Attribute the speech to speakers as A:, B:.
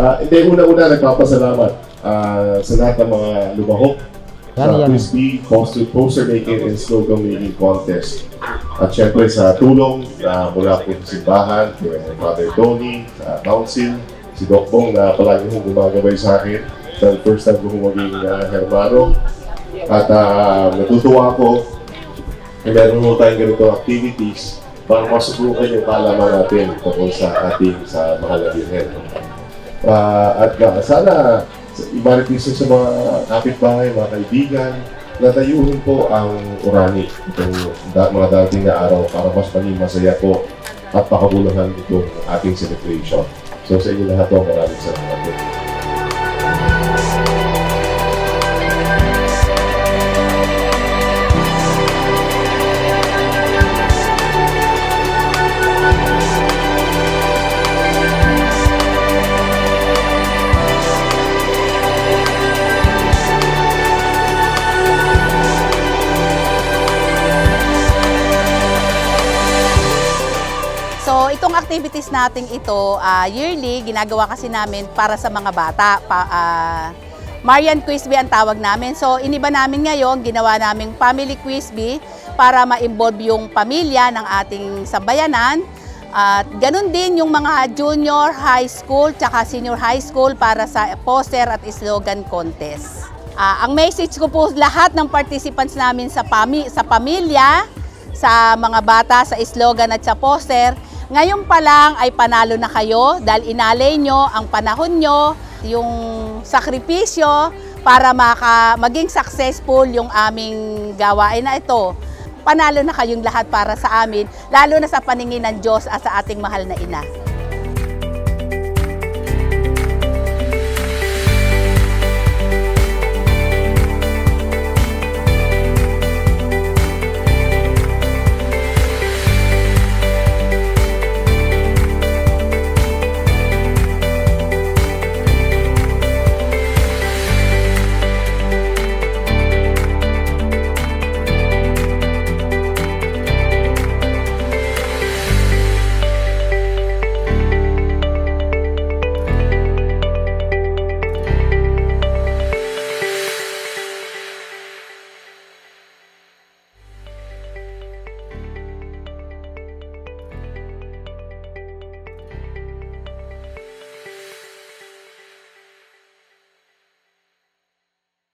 A: Ah, Hindi, una-una nagpapasalamat ah, sa lahat ng mga lumahok sa
B: yan.
A: Crispy poster, poster making and slogan making contest. At syempre sa tulong na mula po sa simbahan, kay Father Tony, sa Council, si Doc Bong na palagi hong gumagabay sa akin. Sa first time ko maging uh, hermano. At ah, natutuwa ako na meron mo tayong ganito activities para masubukan yung kaalaman natin tungkol sa ating sa mahal na Birhen. Ah, at uh, sana din sa mga kapitbahay, mga kaibigan, natayuhin po ang urani itong da- mga dating na araw para mas maging masaya po at pakabuluhan itong ating celebration. So sa inyo lahat po, maraming salamat po.
C: So, itong activities nating ito, ah, yearly, ginagawa kasi namin para sa mga bata. Pa, ah, Marian Quizby ang tawag namin. So, iniba namin ngayon, ginawa naming Family Quizby para ma-involve yung pamilya ng ating sambayanan. At ganun din yung mga junior high school tsaka senior high school para sa poster at slogan contest. Ah, ang message ko po lahat ng participants namin sa, pami sa pamilya, sa mga bata, sa slogan at sa poster, ngayon pa lang ay panalo na kayo dahil inalay nyo ang panahon nyo, yung sakripisyo para maka, maging successful yung aming gawain na ito. Panalo na kayong lahat para sa amin, lalo na sa paningin ng Diyos at sa ating mahal na ina.